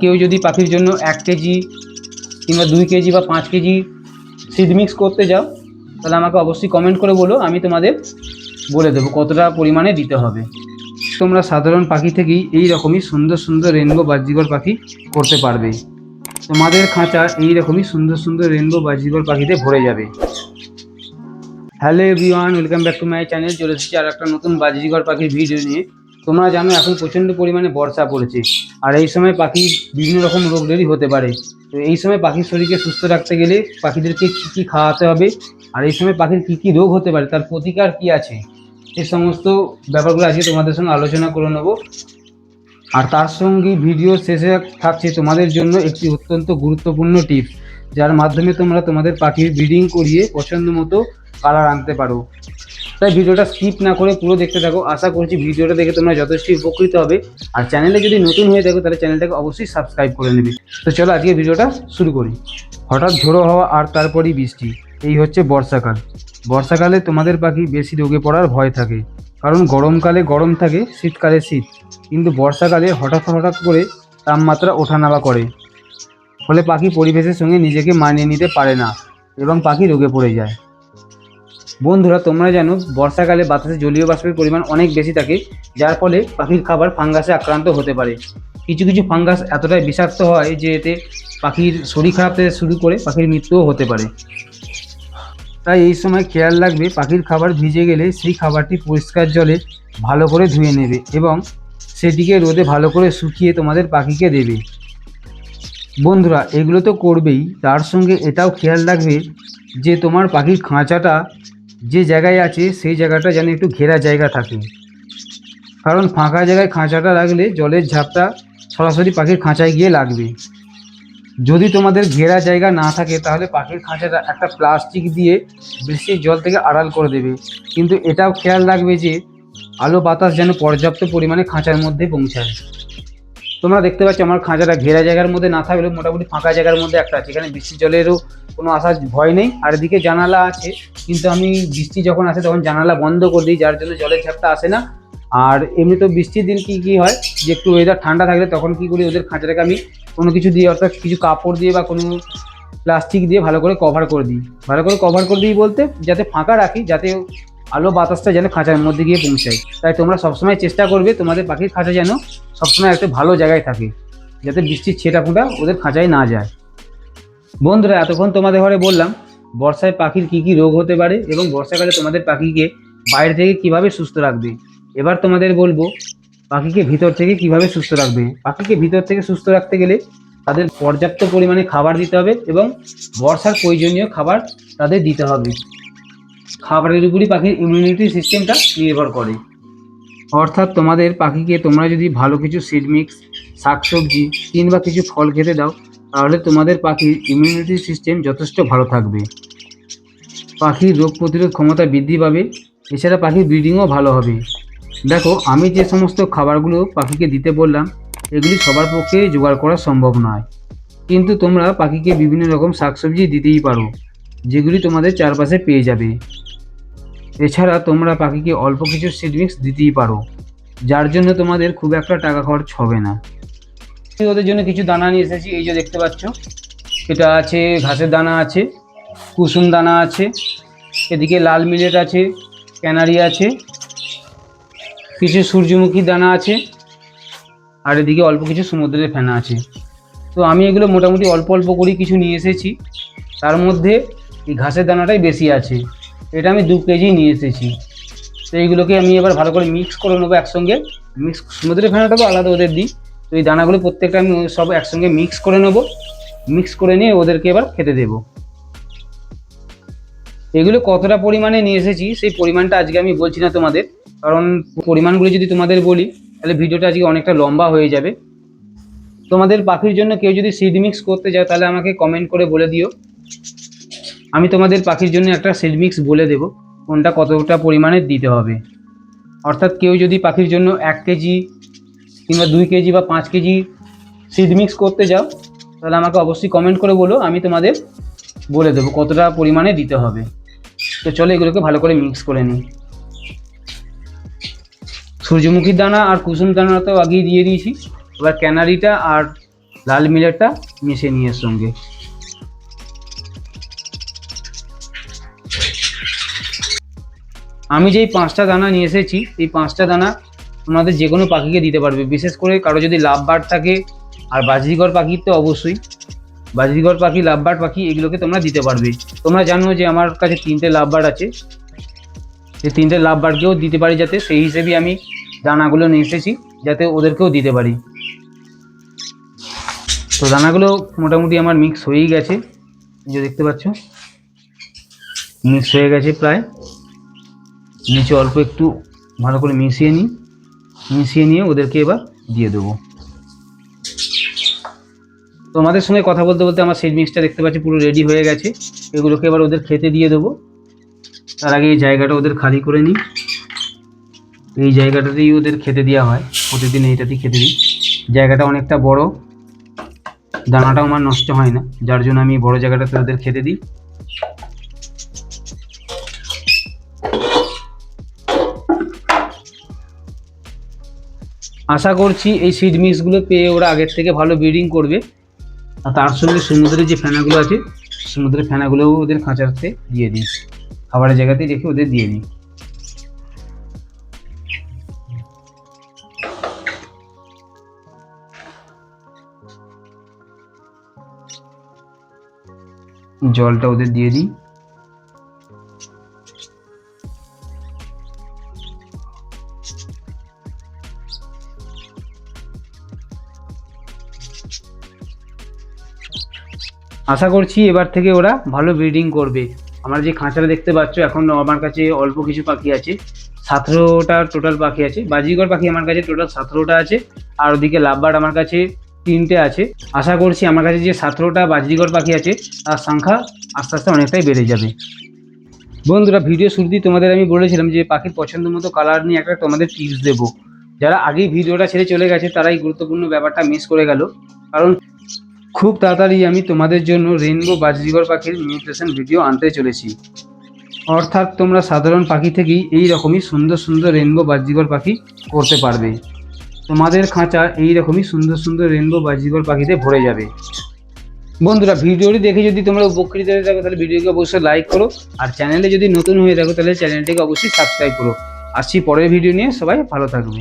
কেউ যদি পাখির জন্য এক কেজি কিংবা দুই কেজি বা পাঁচ কেজি সিড মিক্স করতে যাও, তাহলে আমাকে অবশ্যই কমেন্ট করে বলো, আমি তোমাদের বলে দেবো কতটা পরিমাণে দিতে হবে। তোমরা সাধারণ পাখি থেকেই এই রকমই সুন্দর সুন্দর রেনবো বাজিগর পাখি করতে পারবে। তোমাদের খাঁচা এই রকমই সুন্দর সুন্দর রেনবো বাজিগর পাখিতে ভরে যাবে। Hello everyone welcome back to my channel চলে এসেছি আর একটা নতুন বাজিগর পাখির ভিডিও নিয়ে। তোমরা জানো এখন প্রচণ্ড পরিমাণে বর্ষা পড়েছে। আর এই সময় পাখি বিভিন্ন রকম রোগেরই হতে পারে। তো এই সময় পাখির শরীরকে সুস্থ রাখতে গেলে পাখিদেরকে কী কী খাওয়াতে হবে? আর এই সময় পাখির কী কী রোগ হতে পারে, তার প্রতিকার কী আছে? এই সমস্ত ব্যাপারগুলো আজকে তোমাদের সঙ্গে আলোচনা করে নেব। আর তার সঙ্গে ভিডিও শেষে থাকছে তোমাদের জন্য একটি অত্যন্ত গুরুত্বপূর্ণ টিপস, যার মাধ্যমে তোমরা তোমাদের পাখির ব্রিডিং করিয়ে পছন্দ মতো কালার আনতে পারো। তাই ভিডিওটা স্কিপ না করে পুরো দেখতে থাকো। আশা করছি ভিডিওটা দেখে তোমরা যথেষ্ট উপকৃত হবে। আর চ্যানেলে যদি নতুন হয়ে থাকো, তাহলে চ্যানেলটাকে অবশ্যই সাবস্ক্রাইব করে নেবে। তো চলো আজকে ভিডিওটা শুরু করি। হঠাৎ ঝোড়ো হওয়া আর তারপরই বৃষ্টি। এই হচ্ছে বর্ষাকাল। বর্ষাকালে তোমাদের পাখি বেশি রোগে পড়ার ভয় থাকে। কারণ গরমকালে গরম থাকে, শীতকালে শীত। কিন্তু বর্ষাকালে হঠাৎ হঠাৎ করে তাপমাত্রা ওঠানামা করে। ফলে পাখি পরিবেশের সঙ্গে নিজেকে মানিয়ে নিতে পারে না এবং পাখি রোগে পড়ে যায়। বন্ধুরা, তোমরা জানো বর্ষাকালে বাতাসে জলীয় বাষ্পের পরিমাণ অনেক বেশি থাকে, যার ফলে পাখির খাবার ফাঙ্গাসে আক্রান্ত হতে পারে। কিছু কিছু ফাঙ্গাস এতটাই বিষাক্ত হয় যে এতে পাখির শরীর খারাপ থেকে শুরু করে পাখির মৃত্যুও হতে পারে। তাই এই সময় খেয়াল রাখবে, পাখির খাবার ভিজে গেলে সেই খাবারটি পরিষ্কার জলে ভালো করে ধুয়ে নেবে এবং সেটিকে রোদে ভালো করে শুকিয়ে তোমাদের পাখিকে দেবে। বন্ধুরা, এগুলো তো করবেই, তার সঙ্গে এটাও খেয়াল রাখবে যে তোমার পাখির খাঁচাটা যে জায়গায় আছে, সেই জায়গাটা যেন একটু ঘেরা জায়গা থাকে। কারণ ফাঁকা জায়গায় খাঁচাটা রাখলে জলের ঝাপটা সরাসরি পাখির খাঁচায় গিয়ে লাগবে। যদি তোমাদের ঘেরা জায়গা না থাকে, তাহলে পাখির খাঁচাটা একটা প্লাস্টিক দিয়ে বৃষ্টির জল থেকে আড়াল করে দেবে। কিন্তু এটাও খেয়াল রাখবে যে, আলো বাতাস যেন পর্যাপ্ত পরিমাণে খাঁচার মধ্যে পৌঁছায়। তোমরা দেখতে পাচ্ছ আমার খাঁচাটা ঘেরা জায়গার মধ্যে, না থাকলেও মোটামুটি ফাঁকা জায়গার মধ্যে একটা আছে। এখানে বৃষ্টির জলেরও কোনো আসার ভয় নেই। আর এদিকে জানালা আছে, কিন্তু আমি বৃষ্টি যখন আসে তখন জানালা বন্ধ করে দিই, যার জন্য জলের ঝাপটা আসে না। আর এমনি তো বৃষ্টির দিন কি কি হয়? যে একটু ওয়েদার ঠান্ডা থাকলে তখন কি করি, ওদের খাঁচাটাকে আমি কোনো কিছু দিয়ে, অর্থাৎ কিছু কাপড় দিয়ে বা কোনো প্লাস্টিক দিয়ে ভালো করে কভার করে দিই। ভালো করে কভার করে দিই বলতে, যাতে ফাঁকা রাখি, যাতে আলো বাতাসটা যেন খাঁচার মধ্যে গিয়ে পৌঁছায়। তাই তোমরা সবসময় চেষ্টা করবে তোমাদের পাখির খাঁচা যেন সবসময় একটা ভালো জায়গায় থাকে, যাতে বৃষ্টির ছেটা ফুটা ওদের খাঁচায় না যায়। বন্ধুরা, এতক্ষণ তোমাদের ঘরে বললাম, বর্ষায় পাখির কী কী রোগ হতে পারে এবং বর্ষাকালে তোমাদের পাখিকে বাইরে থেকে কীভাবে সুস্থ রাখবে? এবার তোমাদের বলব, পাখিকে ভিতর থেকে কীভাবে সুস্থ রাখবে? পাখিকে ভিতর থেকে সুস্থ রাখতে গেলে তাদের পর্যাপ্ত পরিমাণে খাবার দিতে হবে এবং বর্ষার প্রয়োজনীয় খাবার তাদের দিতে হবে। খাবারের উপরই পাখির ইমিউনিটি সিস্টেমটা নির্ভর করে। অর্থাৎ তোমাদের পাখিকে তোমরা যদি ভালো কিছু সিড মিক্স শাকসবজি কিংবা কিছু ফল খেতে দাও, তাহলে তোমাদের পাখির ইমিউনিটি সিস্টেম যথেষ্ট ভালো থাকবে। পাখির রোগ প্রতিরোধ ক্ষমতা বৃদ্ধি পাবে, এছাড়া পাখির ব্রিডিংও ভালো হবে। দেখো, আমি যে সমস্ত খাবারগুলো পাখিকে দিতে বললাম, এগুলি সবার পক্ষে জোগাড় করা সম্ভব নয়। কিন্তু তোমরা পাখিকে বিভিন্ন রকম শাকসবজি দিতেই পারো। যেগুলি তোমাদের চারপাশে পেয়ে যাবে। এছাড়া তোমরা পাখিকে অল্প কিছু সিড মিক্স দিতেই পারো, যার জন্য তোমাদের খুব একটা টাকা খরচ হবে না। ওদের জন্য কিছু দানা নিয়ে এসেছি, এই যে দেখতে পাচ্ছ। এটা আছে, ঘাসের দানা আছে, কুসুম দানা আছে, এদিকে লাল মিলেট আছে, ক্যানারি আছে, কিছু সূর্যমুখী দানা আছে, আর এদিকে অল্প কিছু সমুদ্রের ফেনা আছে। তো আমি এগুলো মোটামুটি অল্প অল্প করেই কিছু নিয়ে এসেছি। তার মধ্যে এই ঘাসের দানাটাই বেশি আছে। এটা আমি দু কেজি নিয়ে এসেছি। তো এইগুলোকে আমি এবার ভালো করে মিক্স করে নেব একসঙ্গে। মিক্স সমুদ্রের ফেনাটাও আলাদা ওদের দিই। তো এই দানাগুলো প্রত্যেকটা আমি সব একসঙ্গে মিক্স করে নেব। মিক্স করে নিয়ে ওদেরকে এবার খেতে দেবো। এগুলো কতটা পরিমাণে নিয়ে এসেছি, সেই পরিমাণটা আজকে আমি বলছি না তোমাদের। কারণ পরিমাণগুলো যদি তোমাদের বলি, তাহলে ভিডিওটা আজকে অনেকটা লম্বা হয়ে যাবে। তোমাদের পাখির জন্য কেউ যদি সিড মিক্স করতে যাও তাহলে আমাকে কমেন্ট করে বলে দিও। আমি তোমাদের পাখির জন্য একটা সিড মিক্স বলে দেবো। কোনটা কতটা পরিমাণে দিতে হবে? অর্থাৎ কেউ যদি পাখির জন্য এক কেজি কিংবা দুই কেজি বা পাঁচ কেজি সিড মিক্স করতে যাও, তাহলে আমাকে অবশ্যই কমেন্ট করে বলো, আমি তোমাদের বলে দেবো কতটা পরিমাণে দিতে হবে। তো চলো এগুলোকে ভালো করে মিক্স করে নিই। সূর্যমুখীর দানা আর কুসুম দানা তো আগেই দিয়ে দিয়েছি। এবার ক্যানারিটা আর লাল মিলেটটা মিশিয়ে নিয়ে সঙ্গে। আমি যেই পাঁচটা দানা নিয়ে এসেছি, এই পাঁচটা দানা তোমাদের যে কোনো পাখিকে দিতে পারবে। বিশেষ করে কারও যদি লাভ বার্ড থাকে, আর বাজরিগর পাখির তো অবশ্যই। বাজরিগর পাখি লাভ বার্ড পাখি, এগুলোকে তোমরা দিতে পারবে। তোমরা জানো যে আমার কাছে তিনটে লাভ বার্ড আছে। এই তিনটে লাভ বার্ডকেও দিতে পারি যাতে সেই হিসেবে আমি দানাগুলো নিয়ে এসেছি, যাতে ওদেরকেও দিতে পারি। তো দানাগুলো মোটামুটি আমার মিক্স হয়েই গেছে। যে দেখতে পাচ্ছ মিক্স হয়ে গেছে প্রায়। নিচে অল্প একটু ভালো করে মিশিয়ে নিই। মিশিয়ে নিয়ে ওদেরকে এবার দিয়ে দেবো। তোমাদের সঙ্গে কথা বলতে বলতে আমার সেট মিক্সটা দেখতে পাচ্ছি, পুরো রেডি হয়ে গেছে। এগুলোকে এবার ওদের খেতে দিয়ে দেবো। তার আগে এই জায়গাটা ওদের খালি করে নিই। এই জায়গাটাতেই ওদের খেতে দেওয়া হয়। প্রতিদিন এইটাতেই খেতে দিই। জায়গাটা অনেকটা বড়। দানাটাও আমার নষ্ট হয় না। যার জন্য আমি বড় জায়গাটাতে ওদের খেতে দিই। আশা করছি এই সিড মিক্সগুলো পেয়ে ওরা আগের থেকে ভালো ব্রিডিং করবে। আর তার সঙ্গে সমুদ্রের যে ফেনাগুলো আছে, সমুদ্রের ফেনাগুলোও ওদের খাঁচাতে দিয়ে দিই খাবারের জায়গাতেই রেখে ওদের দিয়ে দিই জলটা ওদের দিয়ে দিই আশা করছি এবার থেকে ওরা ভালো ব্রিডিং করবে। আমার যে খাঁচাটা দেখতে পাচ্ছ, এখন আমার কাছে অল্প কিছু পাখি আছে। সতেরোটা টোটাল পাখি আছে। বাজিগর পাখি আমার কাছে টোটাল সতেরোটা আছে। আর ওদিকে লাভবার্ড আমার কাছে তিনটে আছে। আশা করছি আমার কাছে যে সতেরোটা বাজিগর পাখি আছে, তার সংখ্যা আস্তে আস্তে অনেকটাই বেড়ে যাবে। বন্ধুরা ভিডিও শুরুতেই তোমাদের আমি বলেছিলাম যে পাখির পছন্দ মতো কালার নিয়ে একটা তোমাদের টিপস দেবো। যারা আগেই ভিডিওটা ছেড়ে চলে গেছে, তারাই গুরুত্বপূর্ণ ব্যাপারটা মিস করে গেল। কারণ খুব তাড়াতাড়ি আমি তোমাদের জন্য রেনবো বাজরিগর পাখির নিউট্রিশন ভিডিও আনতে চলেছি। অর্থাৎ তোমরা সাধারণ পাখি থেকেই এই রকমই সুন্দর সুন্দর রেনবো বাজরিগর পাখি করতে পারবে। তোমাদের খাঁচা এই রকমই সুন্দর সুন্দর রেনবো বাজরিগর পাখিতে ভরে যাবে। বন্ধুরা, ভিডিওটি দেখে যদি তোমরা উপকৃত হয়ে থাকো, তাহলে ভিডিওকে অবশ্যই লাইক করো। আর চ্যানেলে যদি নতুন হয়ে থাকো, তাহলে চ্যানেলটিকে অবশ্যই সাবস্ক্রাইব করো। আসছি পরের ভিডিও নিয়ে, সবাই ভালো থাকবে।